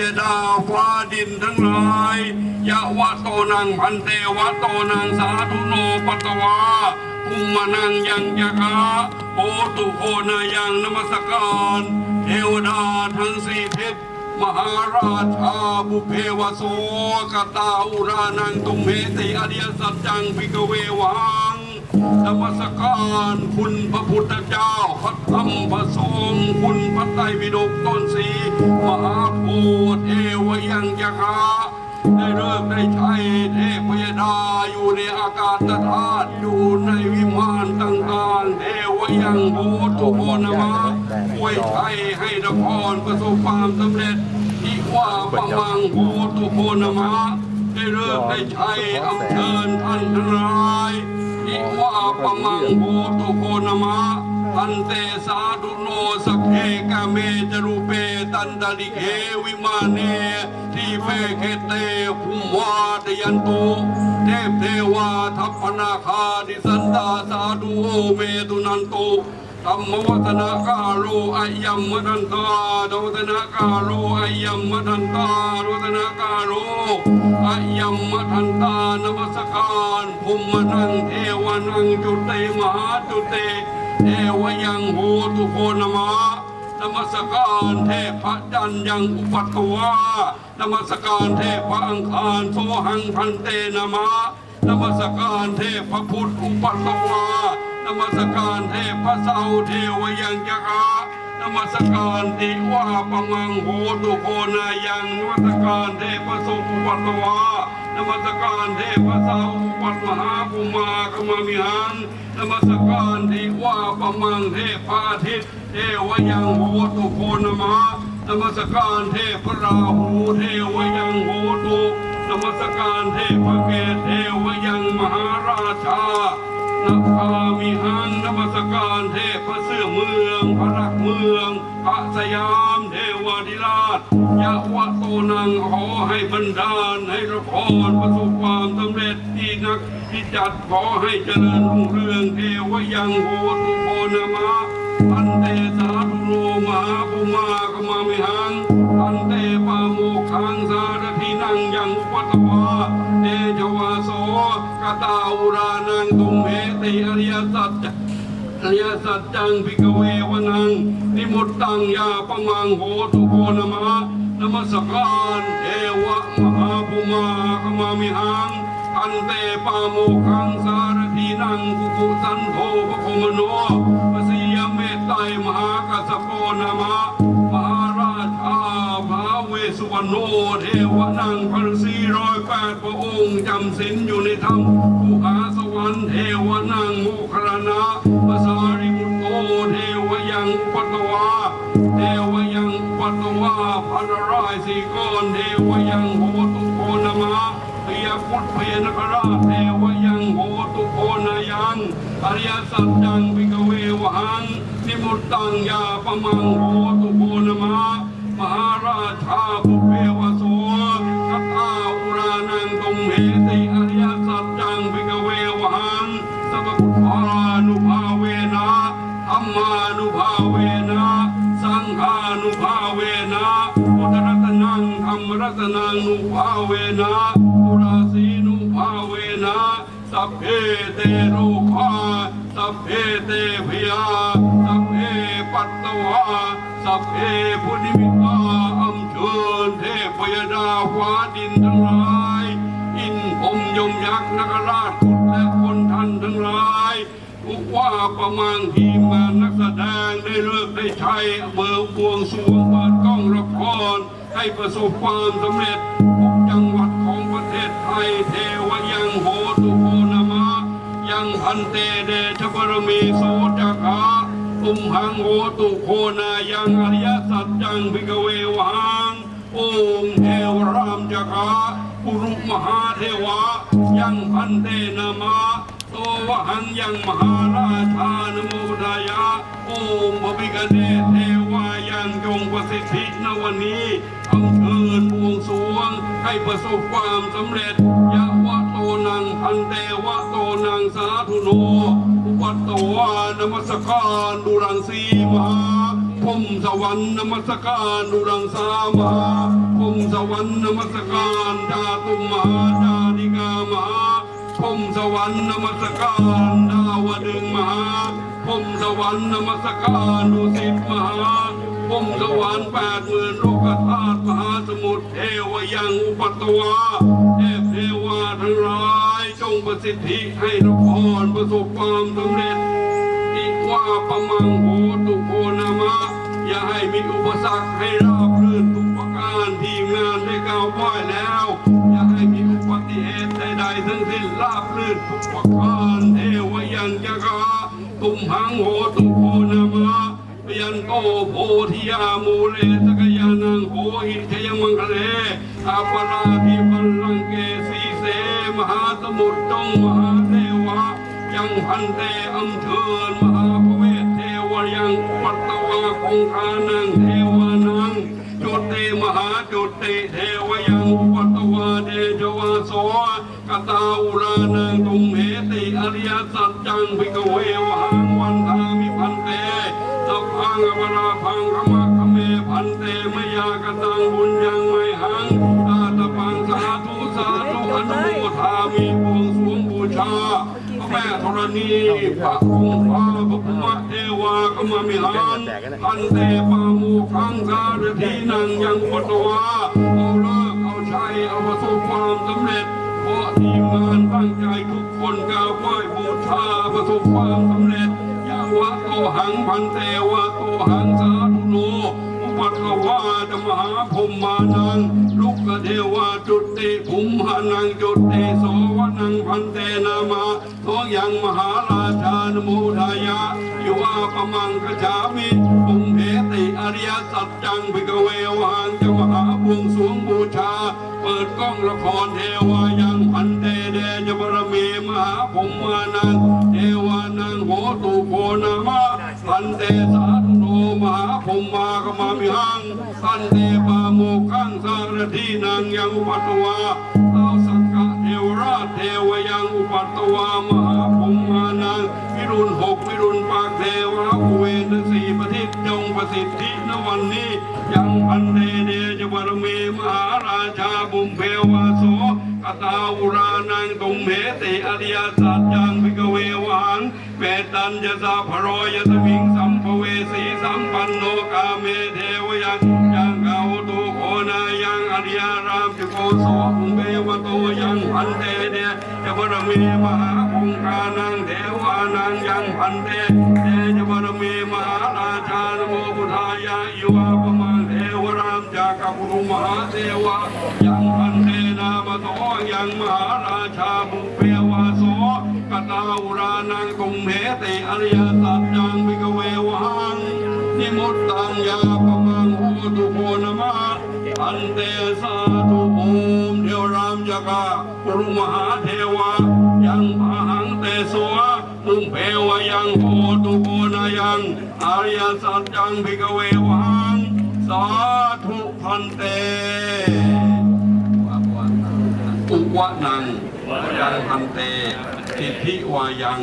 ยดาฟ้าดินทั้งหลายยะวะโตนังพันเตวะโตนังสาธุโนปตวาภูมมานังยังยะกะโอตุโคนายังนมัสการเทวดาทั้งสี่ทิศมหาราชาบุพเพวโสกตาอุรานังตุมเหติอริยสัจจังพิกเววัง นมัสการคุณพระพุทธเจ้า พระธรรมพระสงฆ์คุณพระไตรปิฎกต้นสีมหาโพธิเทวยังยกะได้เลิกได้ใช้เทพยดาอยู่ในอากาศธาตุอยู่ในวิมานต่างๆเทวยังโพตุโพนมะอวยชัยให้นครประสบความสำเร็จอิว่าปังมังโพตุโพนมะได้เลิกได้ใช้อำเชิญท่านทั้งหลาย อิว่าปังมังโพตุโพนมะอันเตสาธุโนสกเคกาเมจรูเปตันตลิเกวิมาเนทีเฟเคเตภุมวาตยันตุเทพเทวาทัพพนาคาดิสันตาสาธุโอเมตุนันตุ ธรรมวัฒนากาโลอายัมมทันตาดวัฒนากาโลอายัมมทันตาดวัฒนากาโลอายัมมทันตานมัสการภูมินังเทวานังจุเตมหาจุเตเทวยังโหตุโคนมะนมัสการเทพจันยังอุปัตตวานมัสการเทพอังคารโสหังพันเตนมะนมัสการเทพพุทธอุปัตตวา นมัสการเทพเสาเทวยังจักะนมัสการติว่าปมังโหตุโคนายังนมัสการเทพสุปัตวานมัสการเทพเสาปัตมหาภูมากมมิหังนมัสการทิว่าปมังเทพาทิตเทวยังโหตุโคนมะนมัสการเทพราหูเทวยังโหตุนมัสการเทพเกศเทวยังมหาราชา นคามิหังนมัสการเทพพระเสื้อเมือง พระรักเมืองพระสยามเทวดิราชยะวะโตนังขอให้บรรดาลให้ละครประสบความสำเร็จที่นักที่จัดขอให้เจริญรุ่งเรืองเทวยังโหตุโพนามะอันเตสาธุโรมหาภูมากมามิหังอันเตปาโมกขังสารทินังยังอุปัตวา เตจวาโสกตาอุรานังตุมเหติอริยสัจอริยสัจจังพิกเววนังนิมุตตังยาปมังโหตุโกนมะนมัสการเทวะมหาภูมาขมามิหังอันเตปาโมขังสารทีนังกุกุสันโทปะโคมโนปสียเมตไตรมหากัสโกนมะ โนเทวนังพันสี่ร้อยแปดพระองค์จำศีลอยู่ในธรรมผู้หาสวรรค์เทวนังโมคคลานะภาษาริบุตโตเทวยังปัตตวาเทวยังปัตตวาพันรายสี่ก้อนเทวยังโหตุโคนามะพยาพุทธพยานคราชเทวยังโหตุโคนายังอริยสัจจังวิกเววังนิมุตตังยาปมังโหตุโคนามะมหาราชา รัตนังนุภาเวนะปุราสีนุภาเวนะสัพเพเตโรคาสัพเพเตพยาสัพเพปัตตวาสัพเพพุทธิวิกาอัมเชิญเทพยดาฟ้าดินทั้งหลาย อินพมยมยักษ์นักราชกุฎและคนทันทั้งหลายทุกว่าประมังทีมงานนักแสดงได้เลิกได้ใช้เบอร์บวงสวงเปิดกล้องละคร ให้ประสบความสำเร็จทุกจังหวัดของประเทศไทยเทวยังโหตุโพนามะ ยังพันเตเดชบรมีโสจักขาตุมหังโหตุโคนายังอริยสัจจังพิกเววังองค์เทวรามจักาปุรุมหาเทวะ ยังพันเตนามะโตวหังยังมหาราชานโมทายะ องค์พระพิกเนศเทวายังจงประสิทธิณวันนี้อำเชิญบวงสวงให้ประสบความสำเร็จยะวะโตนังพันเตวะโตนังสาธุโนอุปัตตวานมัสการดุรังสีมหาภูมสวรรค์นมัสการดุรังสามาพมสวรรค์นมัสการจาตุมหาจาริกามหาพมสวรรค์นมัสการดาวดึงมหา พมสวรรค์นมัสการดุสิตมหาพมสวรรค์แปดหมื่นโลกธาตุมหาสมุทรเทวยังอุปตวาเทพเทวาทั้งหลายจงประสิทธิให้นครประสบความสำเร็จอิว่าประมังโหตุโกนามะ อย่าให้มีอุปสรรคให้ราบรื่นทุกประการทีมงานได้กล่าวไหว้แล้ว อย่าให้มีอุบัติเหตุใดๆทั้งสิ้นราบรื่นทุกประการเทวยังจักา ตุมหังโหตุโกนามะยันโตโพธิยามูเลสกยานังโหหิชยมังคะเลอาปราธิบัลลังเกสีเสมหาสมุทรจงมหาเทวะยังพันเตอัมเชิญมหาพระเวทเทวยังปัตตวาคงคานังเทวานังจุติมหาจุติเทวยังปัตตวาเดจวาโสกตาอุรานังตุมเห ริยสัจจังพิกเววหังวันทามิพันเตสัพพังอวราพังขมักขเมพันเตมยากตังบุญยังไม่หังตาตะปังสาธุสาธุอนุโมทามิบวงสวงบูชาพระแม่ธรณีพระองค์ฟ้าพระภูมิเทวากมมิหานพันเตปามูคังสารทีนังยังปตวาเอาเลิกเอาชัยเอาประสบความสำเร็จเพราะ มงานตั้งใจทุกคนกราบไหว้บูชาประสบความสำเร็จยาวะโตหังพันเตวะโตหังสาธุโนอุปัตตวาจะมหาพรหมานังลุกเทวาจุติภุมหานังจุติโสวนังพันเตนามาโสยังมหาราชานโมทายะยุวาปมังกจามิปุมเพติอริยสัจจังพิกเววังจะมหาบวงสวงบูชา เปิดกล้องละครเทวายังพันะพันเตสาธุโนมหาพรหมากมามิหังพันเตปาโมขังสารทีนังยังอุปัตตวาตาสักกะเทวราชเทวยังอุปัตตวามหาพรหมานังวิรุณหกวิรุณปากเทวะอุเวนสีประทิจงประสิทธิณวันนี้ยังพันเตเดจบารมีมหาราชาบุมเพวาโส กตาอุรานังตุมเหติอริยสัจจังพิกเววังเวตัญญาสาพรอยสมิงสัมภเวสีสัมปันโนกาเมเทวยังยังเกาตุโคนายังอริยรามจุโกโสภุเบวโตยังพันเตเดจบารมีมหาคงคานังเทวานังยังพันเตเดจบารมีมหาราชานโมพุทธายายุวาปมังเทวรามจากัปรุมหาเทวายังพันเต นามโตยังมหาราชาบุพเพวาโสกตาอุรานังตุมเหติอริยสัจจังมิกเววังนิมุตตังยาปมังโหตุโพนมะอันเตสาธุโอมเทวรามจักะปรุมหาเทวายังพหังเตสวะมุมเพวยังโหตุโพนายังอริยสัจจังมิกเววังสาธุพันเต วะนังยังพันเตติทิวายัง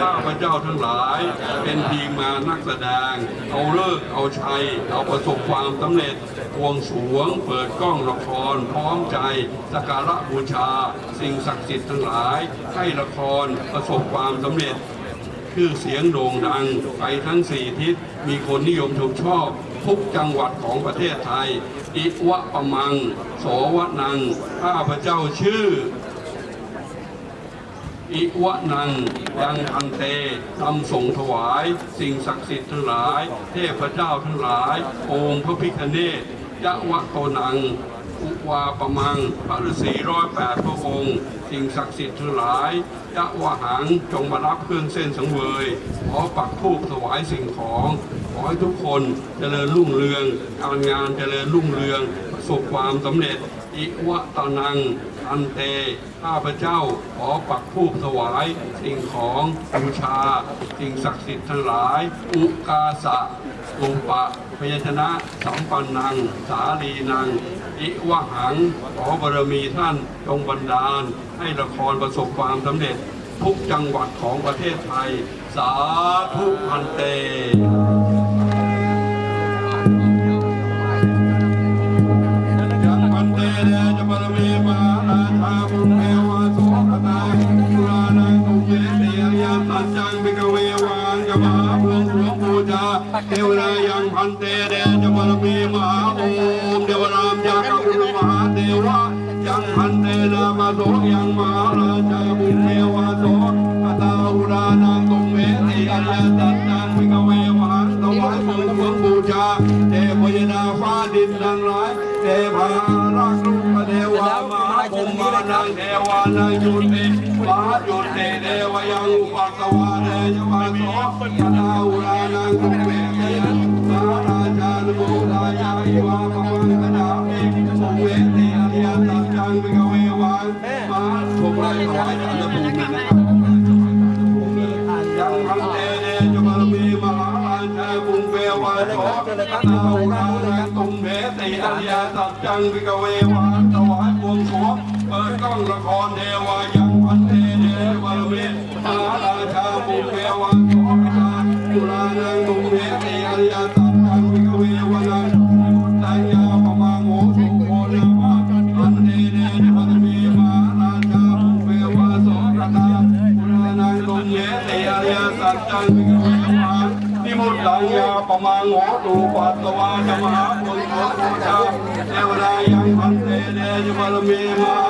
ข้าพระเจ้าทั้งหลาย เป็นทีมงานนักแสดง เอาเลิกเอาชัย เอาประสบความสำเร็จบวงสวง เปิดกล้องละคร พร้อมใจสกการะบูชา สิ่งศักดิ์สิทธิ์ทั้งหลาย ให้ละครประสบความสำเร็จ ชื่อเสียงโด่งดัง ไปทั้งสี่ทิศมีคนนิยมชมชอบ ทุกจังหวัดของประเทศไทย อิวะปะมัง โสวะนัง ข้าพเจ้าชื่อ อิวะนัง ยังพันเตทำส่งถวาย สิ่งศักดิ์สิทธิ์ทั้งหลาย เทพเจ้าทั้งหลาย องค์พระพิฆเนศยะวะโตนังอุวาปมังพระฤาษีร้อยแปดพระองค์ สิ่งศักดิ์สิทธิ์ทั้งหลายยะวะหังจงมารับเครื่องเส้นสังเวย ขอปักธูปถวายสิ่งของ ขอให้ทุกคนเจริญรุ่งเรือง การงานเจริญรุ่งเรืองประสบความสำเร็จ อิวะตานัง อันเต ข้าพเจ้า ขอปักธูปถวาย สิ่งของบูชา สิ่งศักดิ์สิทธิ์ทั้งหลาย อุกาสะอุปะพยชนะสัมปันนัง สาลีนัง อิวะหัง ขอบารมีท่านจงบันดาล ให้ละครประสบความสำเร็จทุกจังหวัดของประเทศไทย สาธุพันเต เทวานังจุติมหาจุติเทวยังปัสวาเทยวาโสปตาอุรานังตุงเมติมาราชานุโมทายาอิวาปวังคณาเมสุเวติอริยตัจจังวิกเววันมาภูมิไรถวายอันภูมินะครับยังพันเตเดจบารมีมหาราชาบุญเววาโสปตาอุรานังตุงเมติอริยตัจจังวิกเววันถวายบวงสรวง เปิดกล้องละครเทวายังพันเตเดจบารมีมหาราชาบุญเววาโสปตาอุรานังตุเมติอริยตัจจังวิกเววันตัญญาปมังโหสุโคนามาพันเตเดจบารมีมหาราชาบุญเววาโสปตาอุรานังตุเมติอริยตัจจังวิกเววันนิมุตตัญญาปมังโหตุปัตตวาจมหาปุญโภชาเทวดายังพันเตเดจบารมีมาราชาบุญเวรเมติอ